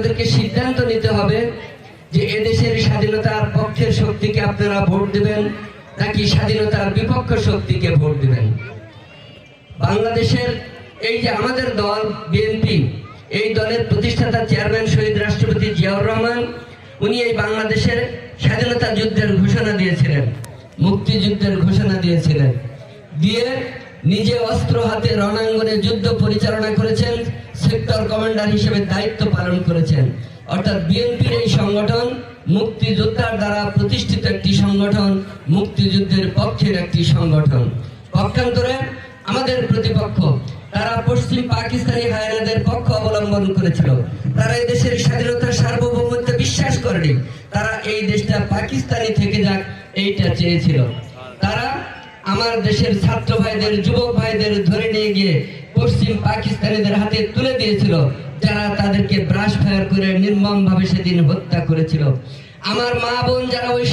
আপনাদেরকে সিদ্ধান্ত নিতে হবে যে এদেশের স্বাধীনতার পক্ষের শক্তিকে আপনারা ভোট দেবেন নাকি স্বাধীনতার বিপক্ষ শক্তিকে ভোট দেবেন? বাংলাদেশের এই যে আমাদের দল, বিএনপি, এই দলের প্রতিষ্ঠাতা চেয়ারম্যান শহীদ রাষ্ট্রপতি জিয়াউর রহমান, উনি এই বাংলাদেশের স্বাধীনতা যুদ্ধের ঘোষণা দিয়েছিলেন, মুক্তিযুদ্ধের ঘোষণা দিয়েছিলেন। দিয়ে নিজে অস্ত্র হাতে রণাঙ্গনে যুদ্ধ পরিচালনা করেছেন কমান্ডার হিসেবে দায়িত্ব পালন করেছেন। অর্থাৎ বিএনপির এই সংগঠন মুক্তিযোদ্ধার দ্বারা প্রতিষ্ঠিত একটি সংগঠন, মুক্তিযুদ্ধের পক্ষের একটি সংগঠন। পক্ষান্তরে আমাদের প্রতিপক্ষ, তারা পশ্চিম পাকিস্তানি হায়নাদের পক্ষ অবলম্বন করেছিল। তারা এই দেশের স্বাধীনতার সার্বভৌমত্বে বিশ্বাস করেনি। তারা এই দেশটা পাকিস্তানি থেকে যাক, এইটা চেয়েছিল। তারা আমার দেশের ছাত্র ভাইদের, যুবক ভাইদের গিয়ে পশ্চিম পাকিস্তানিদের হাতে তুলে দিয়েছিল। যারা তাদেরকে ব্রাশ ফায়ার করে নির্মম ভাবে সেদিন হত্যা করেছিল। আমার মা বোন যারা ওই